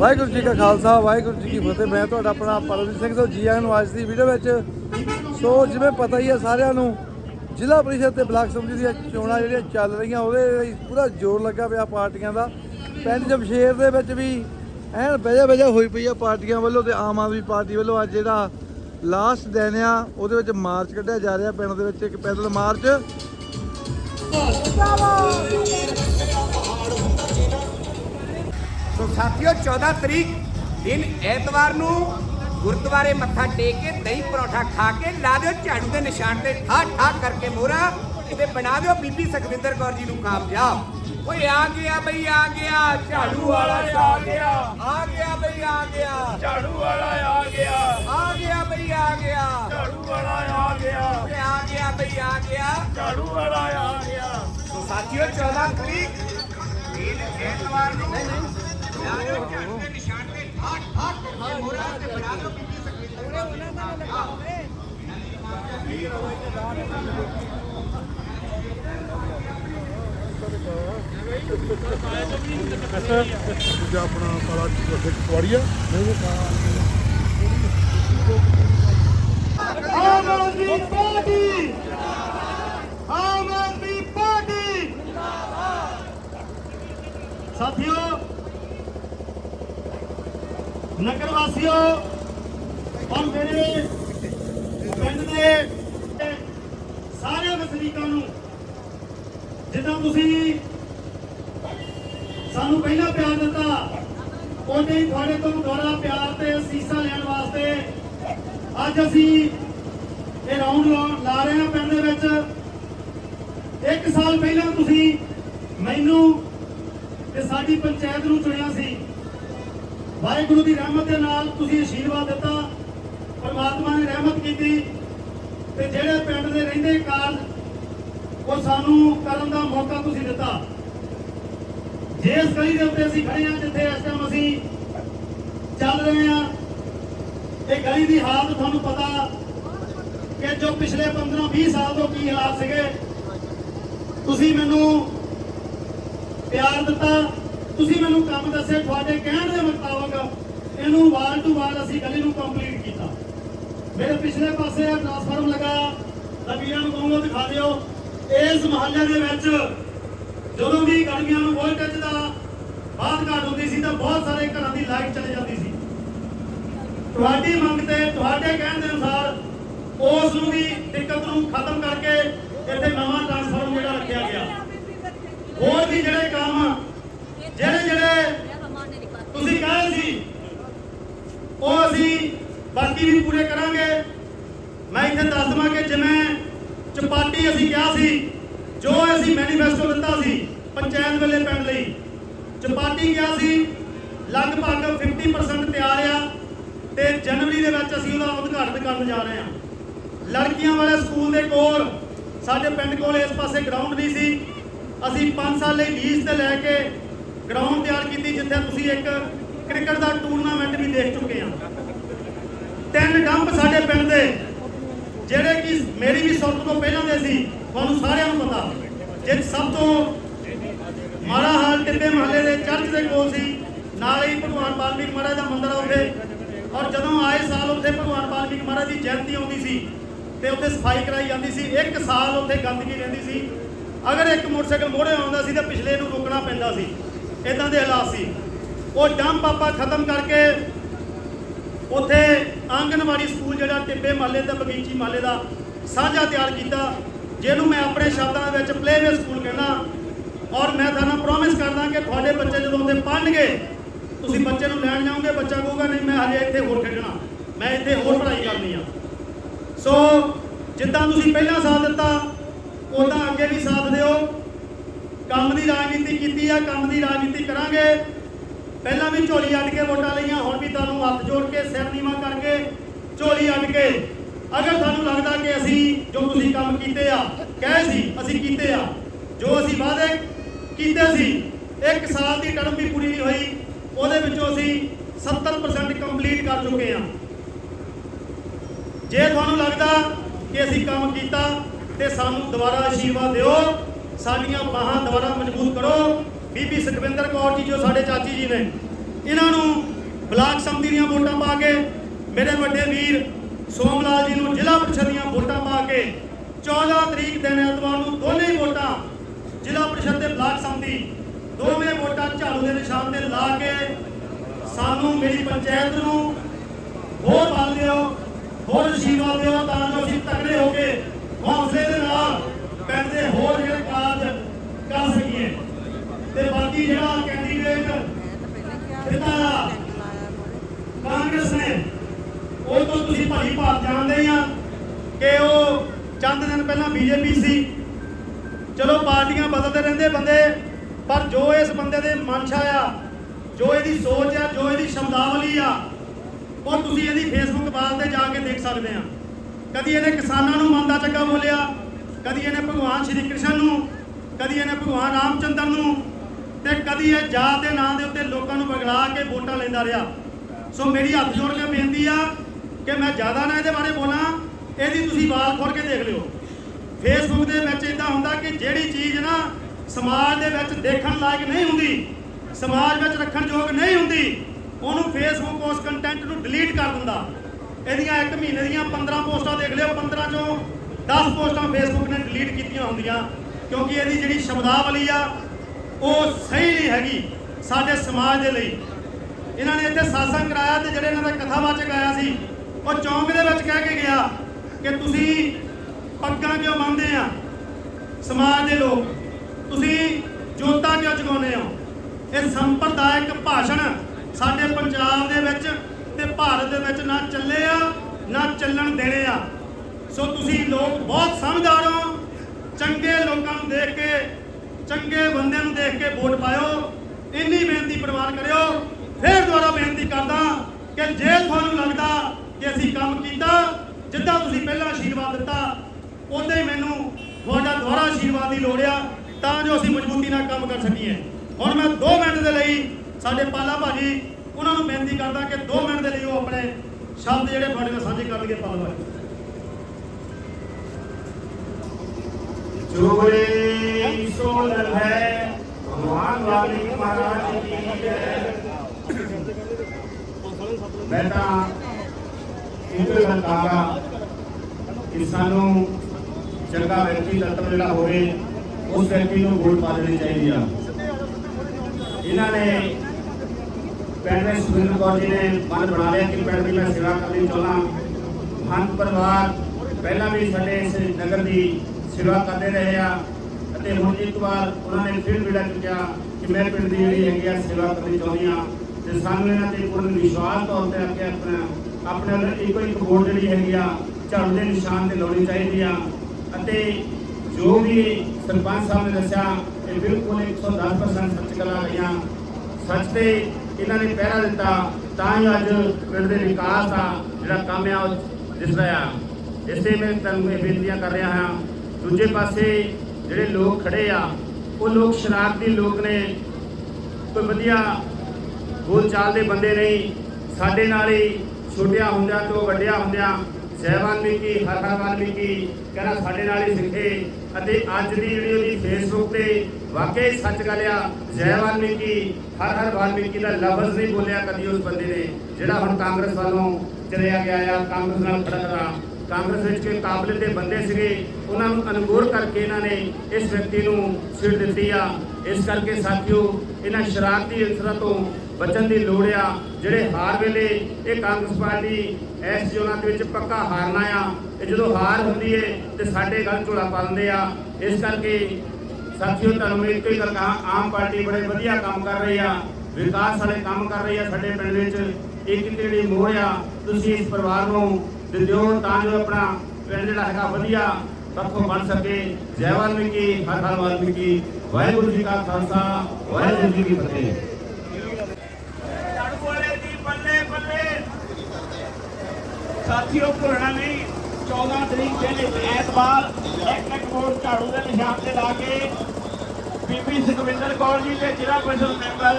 ਵਾਹਿਗੁਰੂ ਜੀ ਕਾ ਖਾਲਸਾ, ਵਾਹਿਗੁਰੂ ਜੀ ਕੀ ਫਤਿਹ। ਮੈਂ ਤੁਹਾਡਾ ਆਪਣਾ ਪਰਮਜੀਤ ਸਿੰਘ ਸੋ ਜੀ ਆਇਆਂ ਨੂੰ ਅੱਜ ਦੀ ਵੀਡੀਓ ਵਿੱਚ। ਸੋ ਜਿਵੇਂ ਪਤਾ ਹੀ ਹੈ ਸਾਰਿਆਂ ਨੂੰ, ਜ਼ਿਲ੍ਹਾ ਪਰਿਸ਼ਦ ਤੇ ਬਲਾਕ ਸਮਿਤੀ ਦੀਆਂ ਚੋਣਾਂ ਜਿਹੜੀਆਂ ਚੱਲ ਰਹੀਆਂ, ਉਹਦੇ ਲਈ ਪੂਰਾ ਜ਼ੋਰ ਲੱਗਾ ਪਿਆ ਪਾਰਟੀਆਂ ਦਾ। ਪਿੰਡ ਜਮਸ਼ੇਰ ਦੇ ਵਿੱਚ ਵੀ ਐਨ ਵਜਾ ਵਜਾ ਹੋਈ ਪਈ ਆ ਪਾਰਟੀਆਂ ਵੱਲੋਂ ਤੇ ਆਮ ਆਦਮੀ ਪਾਰਟੀ ਵੱਲੋਂ ਅੱਜ ਜਿਹੜਾ ਲਾਸਟ ਦਿਨ ਆ, ਉਹਦੇ ਵਿੱਚ ਮਾਰਚ ਕੱਢਿਆ ਜਾ ਰਿਹਾ ਪਿੰਡ ਦੇ ਵਿੱਚ, ਇੱਕ ਪੈਦਲ ਮਾਰਚ। ਸੋ ਸਾਥੀਓ 14 ਤਰੀਕ ਦਿਨ ਐਤਵਾਰ ਨੂੰ ਗੁਰਦੁਆਰੇ ਮੱਥਾ ਟੇਕ ਕੇ ਦਹੀਂ ਪਰੌਠਾ ਖਾ ਕੇ ਲਾ ਦਿਓ ਝਾੜੂ ਦੇ ਨਿਸ਼ਾਨ ਤੇ ਠਾ ਠਾ ਕਰਕੇ ਮੋਹਰਾ ਤੇ ਬਣਾ ਦਿਓ। ਬੀਬੀ ਸੁਖਵਿੰਦਰ ਕੌਰ ਜੀ ਨੂੰ ਕਾਮਯਾਬ। ਓਏ ਆ ਗਿਆ ਬਈ ਆ ਗਿਆ। ਝਾੜੂ ਵਾਲਾ ਆ ਗਿਆ। ਆ ਗਿਆ ਬਈ ਆ ਗਿਆ। ਝਾੜੂ ਵਾਲਾ ਆ ਗਿਆ। ਆ ਗਿਆ ਬਈ ਆ ਗਿਆ। ਝਾੜੂ ਵਾਲਾ ਆ ਗਿਆ। ਓਏ ਆ ਗਿਆ ਬਈ ਆ ਗਿਆ। ਝਾੜੂ ਵਾਲਾ ਆ ਗਿਆ। ਸੋ ਸਾਥੀਓ 14 ਤਰੀਕ ਦਿਨ ਐਤਵਾਰ ਨੂੰ ਲਾ ਦਿਓ ਝਾੜੂ ਦੇ ਨਿਸ਼ਾਨ ਤੇ ਠਾ ਠਾ ਕਰਕੇ ਮੋਹਰਾ ਤੇ ਬਣਾ ਦਿਓ ਬੀਬੀ ਸੁਖਵਿੰਦਰ ਕੌਰ ਜੀ ਨੂੰ ਕਾਮਯਾਬ ਦੂਜਾ ਆਪਣਾ ਕਾਲਾ ਉੱਥੇ ਕੁਆੜੀਆ ਆਮ ਆਦਮੀ ਪਾਰਟੀ ਆਮ ਆਦਮੀ ਪਾਰਟੀ ਸਾਥੀਓ ਨਗਰ ਵਾਸੀਓ ਔਰ ਮੇਰੇ ਪਿੰਡ ਦੇ ਸਾਰੇ ਵਸਨੀਕਾਂ ਨੂੰ, ਜਿੱਦਾਂ ਤੁਸੀਂ ਸਾਨੂੰ ਪਹਿਲਾਂ ਪਿਆਰ ਦਿੱਤਾ, ਉਹਦੇ ਹੀ ਤੁਹਾਡੇ ਤੋਂ ਦੁਆਰਾ ਪਿਆਰ ਤੇ ਅਸੀਸਾਂ ਲੈਣ ਵਾਸਤੇ ਅੱਜ ਅਸੀਂ ਇਹ ਰਾਉਂਡ ਲਾ ਰਹੇ ਹਾਂ ਪਿੰਡ ਦੇ ਵਿੱਚ। ਇੱਕ ਸਾਲ ਪਹਿਲਾਂ ਤੁਸੀਂ ਮੈਨੂੰ ਤੇ ਸਾਡੀ ਪੰਚਾਇਤ ਨੂੰ ਚੁਣਿਆ ਸੀ। ਵਾਹਿਗੁਰੂ ਦੀ ਰਹਿਮਤ ਦੇ ਨਾਲ ਤੁਸੀਂ ਅਸ਼ੀਰਵਾਦ ਦਿੱਤਾ, ਪਰਮਾਤਮਾ ਨੇ ਰਹਿਮਤ ਕੀਤੀ ਤੇ ਜਿਹੜੇ ਪਿੰਡ ਦੇ ਰਹਿੰਦੇ ਕਾਰਜ ਉਹ ਸਾਨੂੰ ਕਰਨ ਦਾ ਮੌਕਾ ਤੁਸੀਂ ਦਿੱਤਾ। ਜਿਸ ਗਲੀ ਦੇ ਉੱਤੇ ਅਸੀਂ ਖੜੇ ਹਾਂ, ਜਿੱਥੇ ਇਸ ਟਾਈਮ ਅਸੀਂ ਚੱਲ ਰਹੇ ਹਾਂ। ਇਹ ਗਲੀ ਦੀ ਹਾਲਤ ਤੁਹਾਨੂੰ ਪਤਾ ਕਿ ਜੋ ਪਿਛਲੇ 15 20 ਸਾਲ ਤੋਂ ਕੀ ਹਾਲਾਤ ਸੀਗੇ, ਤੁਸੀਂ ਮੈਨੂੰ ਪਿਆਰ ਦਿੱਤਾ। ਤੁਸੀਂ ਮੈਨੂੰ ਕੰਮ ਦੱਸੇ, ਤੁਹਾਡੇ ਕਹਿਣ ਦੇ ਮੁਤਾਬਕ ਇਹਨੂੰ ਵਾਲ ਟੂ ਵਾਲ ਅਸੀਂ ਗਲੀ ਨੂੰ ਕੰਪਲੀਟ ਕੀਤਾ। ਮੇਰੇ ਪਿਛਲੇ ਪਾਸੇ ਆ ਟ੍ਰਾਂਸਫਾਰਮ ਲਗਾ ਲਵੀਆਂ ਨੂੰ ਕਹੂੰਗਾ ਦਿਖਾ ਦਿਓ। ਇਸ ਮਹੱਲੇ ਦੇ ਵਿੱਚ ਜਦੋਂ ਵੀ ਗਲੀਆਂ ਨੂੰ ਵੋਲਟੇਜ ਦਾ ਬਾਤ ਘਾਟ ਹੁੰਦੀ ਸੀ ਤਾਂ ਬਹੁਤ ਸਾਰੇ ਘਰਾਂ ਦੀ ਲਾਈਟ ਚਲੇ ਜਾਂਦੀ ਸੀ। ਤੁਹਾਡੀ ਮੰਗ ਤੇ ਤੁਹਾਡੇ ਕਹਿਣ ਦੇ ਅਨੁਸਾਰ ਉਸ ਨੂੰ ਵੀ ਦਿੱਕਤ ਨੂੰ ਖਤਮ ਕਰਕੇ ਇੱਥੇ ਨਵਾਂ ਟ੍ਰਾਂਸਫਾਰਮ ਜਿਹੜਾ ਰੱਖਿਆ ਗਿਆ। ਹੋਰ ਵੀ ਜਿਹੜੇ ਕੰਮ ਤੁਸੀਂ ਕਹੇ ਸੀ? ਉਹ ਅਸੀਂ ਬਾਕੀ ਵੀ ਪੂਰੇ ਕਰਾਂਗੇ। ਮੈਂ ਇੱਥੇ ਦੱਸ ਦਵਾਂ ਕਿ ਜਿਵੇਂ ਚਪਾਟੀ ਅਸੀਂ ਕਿਹਾ ਸੀ, ਜੋ ਅਸੀਂ ਮੈਨੀਫੈਸਟੋ ਦਿੱਤਾ ਸੀ ਪੰਚਾਇਤ ਵੇਲੇ ਪਿੰਡ ਲਈ, ਚਪਾਟੀ ਕਿਹਾ ਸੀ, ਲਗਭਗ 50% ਤਿਆਰ ਆ ਤੇ ਜਨਵਰੀ ਦੇ ਵਿੱਚ ਅਸੀਂ ਉਹਦਾ ਉਦਘਾਟਨ ਕਰਨ ਜਾ ਰਹੇ ਹਾਂ। ਲੜਕੀਆਂ ਵਾਲੇ ਸਕੂਲ ਦੇ ਕੋਲ, ਸਾਡੇ ਪਿੰਡ ਕੋਲ ਇਸ ਪਾਸੇ ਗਰਾਊਂਡ ਨਹੀਂ ਸੀ। ਅਸੀਂ 5 ਸਾਲ ਲਈ ਲੀਜ਼ ਤੇ ਲੈ ਕੇ ਗਰਾਊਂਡ ਤਿਆਰ ਕੀਤੀ ਜਿੱਥੇ ਤੁਸੀਂ ਇੱਕ ਕ੍ਰਿਕਟ ਦਾ ਟੂਰਨਾਮੈਂਟ ਵੀ ਦੇਖ ਚੁੱਕੇ ਆ। ਤਿੰਨ ਡੰਪ ਸਾਡੇ ਪਿੰਡ ਦੇ, ਜਿਹੜੇ ਕਿ ਮੇਰੀ ਵੀ ਸੁਰਤ ਤੋਂ ਪਹਿਲਾਂ ਦੇ ਸੀ, ਤੁਹਾਨੂੰ ਸਾਰਿਆਂ ਨੂੰ ਪਤਾ। ਜੇ ਸਭ ਤੋਂ ਮਾੜਾ ਹਾਲ ਟਿੱਬੇ ਮਹੱਲੇ ਦੇ ਚਰਚ ਦੇ ਕੋਲ ਸੀ, ਨਾਲ ਹੀ ਭਗਵਾਨ ਵਾਲਮੀਕ ਮਹਾਰਾਜ ਦਾ ਮੰਦਿਰ ਆ ਉੱਥੇ। ਔਰ ਜਦੋਂ ਆਏ ਸਾਲ ਉੱਥੇ ਭਗਵਾਨ ਵਾਲਮੀਕ ਮਹਾਰਾਜ ਦੀ ਜਯੰਤੀ ਆਉਂਦੀ ਸੀ, ਤੇ ਉੱਥੇ ਸਫ਼ਾਈ ਕਰਾਈ ਜਾਂਦੀ ਸੀ। ਇੱਕ ਸਾਲ ਉੱਥੇ ਗੰਦਗੀ ਰਹਿੰਦੀ ਸੀ। ਅਗਰ ਇੱਕ ਮੋਟਰਸਾਈਕਲ ਮੋੜੇ ਆਉਂਦਾ ਸੀ ਤਾਂ ਪਿਛਲੇ ਨੂੰ ਰੋਕਣਾ ਪੈਂਦਾ ਸੀ। ਇਦਾਂ ਦੇ ਹਾਲਾਤ ਸੀ। ਉਹ ਡੰਪ ਪਾਪਾ ਖਤਮ ਕਰਕੇ ਉੱਥੇ ਆਂਗਨਵਾੜੀ ਸਕੂਲ ਜਿਹੜਾ ਟਿੱਬੇ ਮਾਲੇ ਤੇ ਬਗੀਚੀ ਮਾਲੇ ਦਾ ਸਾਂਝਾ ਤਿਆਰ ਕੀਤਾ, ਜਿਹਨੂੰ ਮੈਂ ਆਪਣੇ ਸ਼ਬਦਾਂ ਦੇ ਵਿੱਚ ਪਲੇਵੇ ਸਕੂਲ ਕਹਿੰਦਾ। ਔਰ ਮੈਂ ਤੁਹਾਨੂੰ ਪ੍ਰੋਮਿਸ ਕਰਦਾ ਕਿ ਤੁਹਾਡੇ ਬੱਚੇ ਜਦੋਂ ਉੱਥੇ ਪੜ੍ਹਨਗੇ, ਤੁਸੀਂ ਬੱਚੇ ਨੂੰ ਲੈਣ ਜਾਓਗੇ, ਬੱਚਾ ਕਹੂਗਾ, ਨਹੀਂ, ਮੈਂ ਹਜੇ ਇੱਥੇ ਹੋਰ ਖੇਡਣਾ। ਮੈਂ ਇੱਥੇ ਹੋਰ ਪੜ੍ਹਾਈ ਕਰਨੀ ਆ। ਸੋ ਜਿੱਦਾਂ ਤੁਸੀਂ ਪਹਿਲਾਂ ਸਾਥ ਦਿੱਤਾ ਉਦਾਂ ਅੱਗੇ ਵੀ ਸਾਥ ਦਿਓ। ਕੰਮ ਦੀ ਰਾਜਨੀਤੀ ਕੀਤੀ ਆ, ਕੰਮ ਦੀ ਰਾਜਨੀਤੀ ਕਰਾਂਗੇ। ਪਹਿਲਾਂ ਵੀ ਝੋਲੀ ਅੱਡ ਕੇ ਵੋਟਾਂ ਲਈਆਂ, ਹੁਣ ਵੀ ਤੁਹਾਨੂੰ ਹੱਥ ਜੋੜ ਕੇ ਸਿਰ ਨੀਵਾਂ ਕਰਕੇ ਝੋਲੀ ਅੱਡ ਕੇ। ਅਗਰ ਤੁਹਾਨੂੰ ਲੱਗਦਾ ਕਿ ਅਸੀਂ ਜੋ ਤੁਸੀਂ ਕੰਮ ਕੀਤੇ ਆ, ਕਹੇ ਸੀ, ਅਸੀਂ ਕੀਤੇ ਆ। ਜੋ ਅਸੀਂ ਵਾਅਦੇ ਕੀਤੇ ਸੀ, ਇੱਕ ਸਾਲ ਦੀ ਟਰਮ ਵੀ ਪੂਰੀ ਨਹੀਂ ਹੋਈ, ਉਹਦੇ ਵਿੱਚੋਂ ਅਸੀਂ 70% ਕੰਪਲੀਟ ਕਰ ਚੁੱਕੇ ਆ। ਜੇ ਤੁਹਾਨੂੰ ਲੱਗਦਾ ਕਿ ਅਸੀਂ ਕੰਮ ਕੀਤਾ, ਤੇ ਸਾਨੂੰ ਦੁਬਾਰਾ ਆਸ਼ੀਰਵਾਦ ਦਿਓ। ਸਾਡੀਆਂ ਬਾਹਾਂ ਦੁਬਾਰਾ ਮਜ਼ਬੂਤ ਕਰੋ। ਬੀਬੀ ਸੁਖਵਿੰਦਰ ਕੌਰ ਜੀ ਜੋ ਸਾਡੇ ਚਾਚੀ ਜੀ ਨੇ, ਇਹਨਾਂ ਨੂੰ ਬਲਾਕ ਸੰਮਤੀ ਦੀਆਂ ਵੋਟਾਂ ਪਾ ਕੇ, ਮੇਰੇ ਵੱਡੇ ਵੀਰ ਸੋਮ ਲਾਲ ਜੀ ਨੂੰ ਜ਼ਿਲ੍ਹਾ ਪ੍ਰੀਸ਼ਦ ਦੀਆਂ ਵੋਟਾਂ ਪਾ ਕੇ 14 ਤਰੀਕ ਦਿਨ ਐਤਵਾਰ ਨੂੰ ਦੋਨੇ ਵੋਟਾਂ ਜ਼ਿਲ੍ਹਾ ਪ੍ਰੀਸ਼ਦ ਤੇ ਬਲਾਕ ਸੰਮਤੀ, ਦੋਵੇਂ ਵੋਟਾਂ ਝਾੜੂ ਦੇ ਨਿਸ਼ਾਨ ਤੇ ਲਾ ਕੇ ਸਾਨੂੰ ਮੇਰੀ ਪੰਚਾਇਤ ਨੂੰ ਹੋਰ ਬਲ ਦਿਓ, ਹੋਰ ਅਸ਼ੀਰਵਾਦ ਦਿਓ, ਤਾਂ ਜੋ ਅਸੀਂ ਤਕੜੇ ਹੋ ਕੇ ਹੌਸਲੇ ਦੇ ਪਿੰਡ ਦੇ ਹੋਰ ਜਿਹੜੇ ਕਾਰਜ ਕਰ ਸਕੀਏ। ਤੇ ਬਾਕੀ ਜਿਹੜਾ ਕੈਂਡੀਡੇਟ ਦਿੱਤਾ ਕਾਂਗਰਸ ਨੇ, ਉਹ ਤੋਂ ਤੁਸੀਂ ਭਲੀ ਭਾਤ ਜਾਣਦੇ ਆ ਕਿ ਉਹ ਚੰਦ ਦਿਨ ਪਹਿਲਾਂ ਬੀਜੇਪੀ ਸੀ। ਚਲੋ ਪਾਰਟੀਆਂ ਬਦਲਦੇ ਰਹਿੰਦੇ ਬੰਦੇ, ਪਰ ਜੋ ਇਸ ਬੰਦੇ ਦੇ ਮਨਸ਼ਾ ਆ, ਜੋ ਇਹਦੀ ਸੋਚ ਆ, ਜੋ ਇਹਦੀ ਸ਼ਬਦਾਵਲੀ ਆ, ਉਹ ਤੁਸੀਂ ਇਹਦੀ ਫੇਸਬੁੱਕ ਬਾਲ ਤੇ ਜਾ ਕੇ ਦੇਖ ਸਕਦੇ ਆ। ਕਦੀ ਇਹਨੇ ਕਿਸਾਨਾਂ ਨੂੰ ਮੰਦਾ ਚੰਗਾ ਬੋਲਿਆ ਕਦੀ ਇਹਨੇ ਭਗਵਾਨ ਸ਼੍ਰੀ ਕ੍ਰਿਸ਼ਨ ਨੂੰ, ਕਦੀ ਇਹਨੇ ਭਗਵਾਨ ਰਾਮਚੰਦਰ ਨੂੰ ਤੇ ਕਦੀ ਇਹ ਜਾਤ ਦੇ ਨਾਂ ਦੇ ਉੱਤੇ ਲੋਕਾਂ ਨੂੰ ਬਗਲਾ ਕੇ ਵੋਟਾਂ ਲੈਂਦਾ ਰਿਹਾ। ਸੋ ਮੇਰੀ ਹੱਥ ਜੋੜ ਕੇ ਬੇਨਤੀ ਆ ਕਿ ਮੈਂ ਜ਼ਿਆਦਾ ਨਾ ਇਹਦੇ ਬਾਰੇ ਬੋਲਾਂ, ਇਹਦੀ ਤੁਸੀਂ ਬਾਤ ਖੋਲ ਕੇ ਦੇਖ ਲਿਓ। ਫੇਸਬੁੱਕ ਦੇ ਵਿੱਚ ਇਦਾਂ ਹੁੰਦਾ ਕਿ ਜਿਹੜੀ ਚੀਜ਼ ਨਾ ਸਮਾਜ ਦੇ ਵਿੱਚ ਦੇਖਣ ਲਾਇਕ ਨਹੀਂ ਹੁੰਦੀ, ਸਮਾਜ ਵਿੱਚ ਰੱਖਣ ਯੋਗ ਨਹੀਂ ਹੁੰਦੀ, ਉਹਨੂੰ ਫੇਸਬੁੱਕ ਉਸ ਕੰਟੈਂਟ ਨੂੰ ਡਿਲੀਟ ਕਰ ਦਿੰਦਾ। ਇਹਦੀਆਂ ਇੱਕ ਮਹੀਨੇ ਦੀਆਂ 15 ਪੋਸਟਾਂ ਦੇਖ ਲਿਓ 15 ਚੋਂ 10 ਪੋਸਟਾਂ ਫੇਸਬੁੱਕ ਨੇ ਡਿਲੀਟ ਕੀਤੀਆਂ ਹੁੰਦੀਆਂ, ਕਿਉਂਕਿ ਇਹਦੀ ਜਿਹੜੀ ਸ਼ਬਦਾਵਲੀ ਆ, ਉਹ ਸਹੀ ਨਹੀਂ ਹੈਗੀ ਸਾਡੇ ਸਮਾਜ ਦੇ ਲਈ। ਇਹਨਾਂ ਨੇ ਇੱਥੇ ਸਾਸਨ ਕਰਾਇਆ ਤੇ ਜਿਹੜੇ ਇਹਨਾਂ ਦਾ ਕਥਾਵਾਚਕ ਆਇਆ ਸੀ, ਉਹ ਚੌਂਕ ਦੇ ਵਿੱਚ ਕਹਿ ਕੇ ਗਿਆ ਕਿ ਤੁਸੀਂ ਪੱਗਾਂ ਕਿਉਂ ਬੰਨਦੇ ਆ? ਸਮਾਜ ਦੇ ਲੋਕ, ਤੁਸੀਂ ਜੋਤਾਂ ਕਿਉਂ ਜਗਾਉਂਦੇ ਹੋ? ਇਹ ਸੰਪਰਦਾਇਕ ਭਾਸ਼ਣ ਸਾਡੇ ਪੰਜਾਬ ਦੇ ਵਿੱਚ ਤੇ ਭਾਰਤ ਦੇ ਵਿੱਚ ਨਾ ਚੱਲੇ ਆ, ਨਾ ਚੱਲਣ ਦੇਣੇ ਆ। ਸੋ ਤੁਸੀਂ ਲੋਕ ਬਹੁਤ ਸਮਝਦਾਰ ਹੋ। ਚੰਗੇ ਲੋਕਾਂ ਨੂੰ ਦੇਖ ਕੇ, ਚੰਗੇ ਬੰਦਿਆਂ ਨੂੰ ਦੇਖ ਕੇ ਵੋਟ ਪਾਇਓ। ਇੰਨੀ ਬੇਨਤੀ ਪ੍ਰਵਾਨ ਕਰਿਓ। ਫਿਰ ਦੁਬਾਰਾ ਬੇਨਤੀ ਕਰਦਾ ਕਿ ਜੇ ਤੁਹਾਨੂੰ ਲੱਗਦਾ ਕਿ ਅਸੀਂ ਕੰਮ ਕੀਤਾ, ਜਿੱਦਾਂ ਤੁਸੀਂ ਪਹਿਲਾਂ ਆਸ਼ੀਰਵਾਦ ਦਿੱਤਾ ਉਦਾਂ ਹੀ ਮੈਨੂੰ ਤੁਹਾਡਾ ਦੁਬਾਰਾ ਆਸ਼ੀਰਵਾਦ ਦੀ ਲੋੜ ਆ, ਤਾਂ ਜੋ ਅਸੀਂ ਮਜ਼ਬੂਤੀ ਨਾਲ ਕੰਮ ਕਰ ਸਕੀਏ। ਹੁਣ ਮੈਂ 2 ਮਿੰਟ ਦੇ ਲਈ ਸਾਡੇ ਪਾਲਾ ਭਾਜੀ, ਉਹਨਾਂ ਨੂੰ ਬੇਨਤੀ ਕਰਦਾ ਕਿ 2 ਮਿੰਟ ਦੇ ਲਈ ਉਹ ਆਪਣੇ ਸ਼ਬਦ ਜਿਹੜੇ ਤੁਹਾਡੇ ਨਾਲ ਸਾਂਝੇ ਕਰਨਗੇ ਪਾਲਾ ਭਾਜੀ। ਚੋਰੇ ਸੋਨਲ ਹੈ, ਭਗਵਾਨ ਵਾਲੀ ਮਹਾਰਾਜ ਕੀ ਜੈ। ਮੈਂ ਤਾਂ ਇਹ ਗੱਲ ਕਹਾਂਗਾ ਕਿ ਸਾਨੂੰ ਚੰਗਾ ਵਿਅਕਤੀ ਲੱਤਰ ਜਿਹੜਾ ਹੋਵੇ, ਉਸ ਵਿਅਕਤੀ ਨੂੰ ਵੋਟ ਪਾ ਦੇਣੀ ਚਾਹੀਦੀ ਆ। ਇਹਨਾਂ ਨੇ ਪਿੰਡ ਦੇ ਸੁਰਿੰਦਰ ਕੌਰ ਜੀ ਨੇ ਮਨ ਬਣਾ ਲਿਆ ਕਿ ਪਿੰਡ ਦੀ ਮੈਂ ਸੇਵਾ ਕਰਨੀ ਚਾਹੁੰਦਾ ਹਨ ਪਰਿਵਾਰ ਪਹਿਲਾਂ ਵੀ ਸਾਡੇ ਇਸ ਨਗਰ ਦੀ ਸੇਵਾ ਕਰਦੇ ਰਹੇ ਆ। ਅਤੇ ਹੁਣ ਇੱਕ ਵਾਰ ਉਹਨਾਂ ਨੇ ਫਿਰ ਵਿੜਾ ਚੁੱਕਿਆ ਕਿ ਮੈਂ ਪਿੰਡ ਦੀ ਜਿਹੜੀ ਹੈਗੀ ਆ ਸੇਵਾ ਕਰਨੀ ਚਾਹੁੰਦੀ ਆ ਤੇ ਸਾਨੂੰ ਇਹਨਾਂ ਤੇ ਪੂਰਨ ਵਿਸ਼ਵਾਸ ਤੌਰ ਤੇ ਅੱਗੇ ਆਪਣਾ ਆਪਣੇ ਅੰਦਰ ਇੱਕੋ ਇੱਕ ਵੋਟ ਜਿਹੜੀ ਹੈਗੀ ਆ, ਝਾੜੂ ਦੇ ਨਿਸ਼ਾਨ ਤੇ ਲਾਉਣੀ ਚਾਹੀਦੀ ਆ। ਅਤੇ ਜੋ ਵੀ ਸਰਪੰਚ ਸਾਹਿਬ ਨੇ ਦੱਸਿਆ, ਇਹ ਬਿਲਕੁਲ 110% ਸੱਚ ਕਲਾ ਰਹੀਆਂ ਸੱਚ ਤੇ ਇਹਨਾਂ ਨੇ ਪਹਿਰਾ ਦਿੱਤਾ, ਤਾਂ ਹੀ ਅੱਜ ਪਿੰਡ ਦੇ ਵਿਕਾਸ ਦਾ ਜਿਹੜਾ ਕੰਮ ਆ, ਉਹ ਦਿਸ ਰਿਹਾ। ਆ ਇਸੇ ਮੈਂ ਤੁਹਾਨੂੰ ਇਹ ਬੇਨਤੀਆਂ ਕਰ ਰਿਹਾ ਹਾਂ ਦੂਜੇ ਪਾਸੇ ਜਿਹੜੇ ਲੋਕ ਖੜੇ ਆ, ਉਹ ਲੋਕ ਸ਼ਰਾਰਤੀ ਲੋਕ ਨੇ। ਕੋਈ ਵਧੀਆ ਬੋਲਚਾਲ ਦੇ ਬੰਦੇ ਨਹੀਂ। ਸਾਡੇ ਨਾਲ ਹੀ ਛੋਟਿਆਂ ਹੁੰਦਿਆਂ ਤੋਂ ਵੱਡਿਆਂ ਹੁੰਦਿਆਂ ਸਹਿਬਾਨ ਵੀ ਕੀ, ਹਰ ਹਰ ਵਾਲਮੀਕੀ ਕਹਿੰਦਾ ਸਾਡੇ ਨਾਲ ਹੀ ਸਿੱਖੇ। ਅਤੇ ਅੱਜ ਦੀ ਜਿਹੜੀ ਉਹਦੀ ਫੇਸਬੁੱਕ ਤੇ ਵਾਕਈ ਸੱਚ ਗੱਲ ਆ ਜੈ ਵਾਲਮੀਕੀ ਹਰ ਹਰ ਵਾਲਮੀਕੀ ਦਾ ਲਫ਼ਜ਼ ਨਹੀਂ ਬੋਲਿਆ ਕਦੀ ਉਸ ਬੰਦੇ ਨੇ, ਜਿਹੜਾ ਹੁਣ ਕਾਂਗਰਸ ਵੱਲੋਂ ਚਲਿਆ ਗਿਆ ਆ, ਕਾਂਗਰਸ ਨਾਲ ਖੜਾ ਕਰਾ ਕਾਂਗਰਸ ਵਿੱਚ ਕੋਈ ਕਾਬਲੇ ਦੇ ਬੰਦੇ ਸੀਗੇ, ਉਹਨਾਂ ਨੂੰ ਅਨਗੋਰ ਕਰਕੇ ਇਹਨਾਂ ਨੇ ਇਸ ਵਿਅਕਤੀ ਨੂੰ ਸਿਰ ਦਿੱਤੀ ਆ। ਇਸ ਕਰਕੇ ਸਾਥੀਓ, ਇਹਨਾਂ ਸ਼ਰਾਰਤੀ ਅਨਸਰਾਂ ਤੋਂ ਬਚਣ ਦੀ ਲੋੜ ਆ। ਜਿਹੜੇ ਹਾਰ ਵੇਲੇ ਇਹ ਕਾਂਗਰਸ ਪਾਰਟੀ ਇਸ ਚੋਣਾਂ ਦੇ ਵਿੱਚ ਪੱਕਾ ਹਾਰਨਾ ਆ ਤੇ ਜਦੋਂ ਹਾਰ ਹੁੰਦੀ ਏ ਤੇ ਸਾਡੇ ਗੱਲ ਝੋਲਾ ਪਾ ਦਿੰਦੇ ਆ। ਇਸ ਕਰਕੇ ਸਾਥੀਓ, ਤੁਹਾਨੂੰ ਮੈਂ ਇੱਕੋ ਹੀ ਗੱਲ ਕਹਾਂ, ਆਮ ਪਾਰਟੀ ਬੜੇ ਵਧੀਆ ਕੰਮ ਕਰ ਰਹੀ ਆ, ਵਿਕਾਸ ਵਾਲੇ ਕੰਮ ਕਰ ਰਹੀ ਆ ਸਾਡੇ ਪਿੰਡ ਵਿੱਚ। ਇੱਕ ਇੱਕ ਜਿਹੜੀ ਮੋਹ ਆ, ਤੁਸੀਂ ਇਸ ਪਰਿਵਾਰ ਨੂੰ ਦਿਓ ਤਾਂ ਜੋ ਆਪਣਾ ਪਿੰਡ ਜਿਹੜਾ ਹੈਗਾ ਵਧੀਆ ਪੱਖੋਂ ਬਣ ਸਕੇ। ਜੈ ਵਾਲਮੀਕੀ, ਹਰ ਹਰ ਵਾਲਮੀਕੀ। ਵਾਹਿਗੁਰੂ ਜੀ ਕਾ ਖਾਲਸਾ, ਵਾਹਿਗੁਰੂ ਜੀ ਕੀ ਫਤਿਹ। ਵਾਲੇ ਦੀ ਸਾਥੀਓ ਭੁੱਲਣਾ ਨਹੀਂ। 14 ਤਰੀਕ ਦੇ ਐਤਵਾਰ। ਇੱਕ ਇੱਕ ਵੋਟ ਝਾੜੂ ਦੇ ਨਿਸ਼ਾਨ ਤੇ ਲਾ ਕੇ ਬੀਬੀ ਸੁਖਵਿੰਦਰ ਕੌਰ ਜੀ ਤੇ ਜ਼ਿਲ੍ਹਾ ਪ੍ਰੀਸ਼ਦ ਮੈਂਬਰ